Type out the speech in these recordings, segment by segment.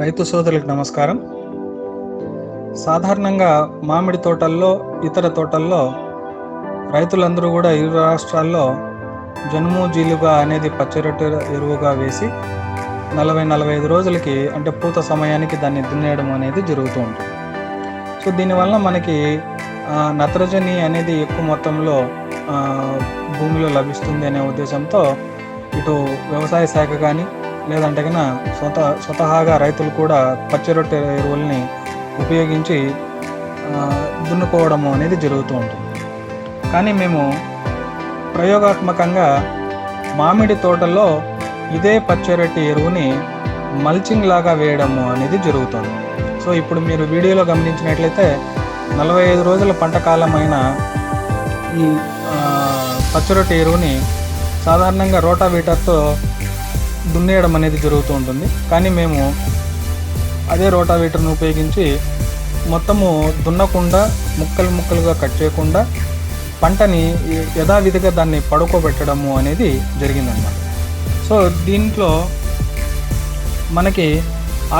రైతు సోదరులకు నమస్కారం. సాధారణంగా మామిడి తోటల్లో ఇతర తోటల్లో రైతులందరూ కూడా ఇరు రాష్ట్రాల్లో జనుము జీలుగా అనేది పచ్చిరొట్టె ఎరువుగా వేసి నలభై నలభై ఐదు రోజులకి అంటే పూత సమయానికి దాన్ని దున్నేయడం అనేది జరుగుతూ ఉంటుంది. సో దీనివల్ల మనకి నత్రజని అనేది ఎక్కువ మొత్తంలో భూమిలో లభిస్తుంది అనే ఉద్దేశంతో ఇటు వ్యవసాయ శాఖ కానీ లేదంటే కన్నా స్వత స్వతహాగా రైతులు కూడా పచ్చి రొట్టె ఎరువుల్ని ఉపయోగించి దున్నుకోవడము అనేది జరుగుతూ ఉంటుంది. కానీ మేము ప్రయోగాత్మకంగా మామిడి తోటలో ఇదే పచ్చిరొట్టె ఎరువుని మల్చింగ్ లాగా వేయడము అనేది జరుగుతుంది. సో ఇప్పుడు మీరు వీడియోలో గమనించినట్లయితే నలభై ఐదు రోజుల పంట కాలమైన ఈ ఆ, ఎరువుని సాధారణంగా రోటావీటర్తో దున్నేయడం అనేది జరుగుతూ ఉంటుంది. కానీ మేము అదే రోటావేటర్ను ఉపయోగించి మొత్తము దున్నకుండా ముక్కలు ముక్కలుగా కట్ చేయకుండా పంటని యథావిధిగా దాన్ని పడుకోబెట్టడము అనేది జరిగిందన్నమాట. సో దీంట్లో మనకి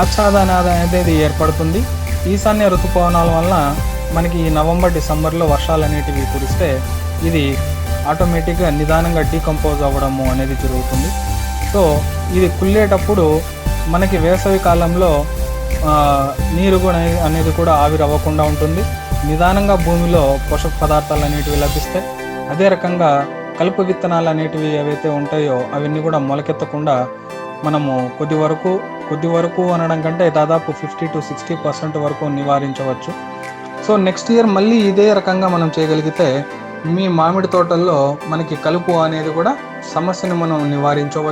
ఆచ్ఛాదన అనేది ఏర్పడుతుంది. ఈశాన్య ఋతుపవనాల వలన మనకి ఈ నవంబర్ డిసెంబర్లో వర్షాలు అనేటివి కురిస్తే ఇది ఆటోమేటిక్గా నిదానంగా డీకంపోజ్ అవ్వడము అనేది జరుగుతుంది. సో ఇది కుళ్ళేటప్పుడు మనకి వేసవి కాలంలో నీరు కూడా అనేది కూడా ఆవిరి అవ్వకుండా ఉంటుంది. నిదానంగా భూమిలో పోషక పదార్థాలు అనేటివి లభిస్తాయి అదే రకంగా కలుపు విత్తనాలు అనేటివి ఏవైతే ఉంటాయో అవన్నీ కూడా మొలకెత్తకుండా మనము కొద్ది వరకు కొద్ది వరకు అనడం కంటే దాదాపు ఫిఫ్టీ టు సిక్స్టీ పర్సెంట్ వరకు నివారించవచ్చు. సో నెక్స్ట్ ఇయర్ మళ్ళీ ఇదే రకంగా మనం చేయగలిగితే మీ మామిడి తోటల్లో మనకి కలుపు అనేది కూడా సమస్యను మనం నివారించవచ్చు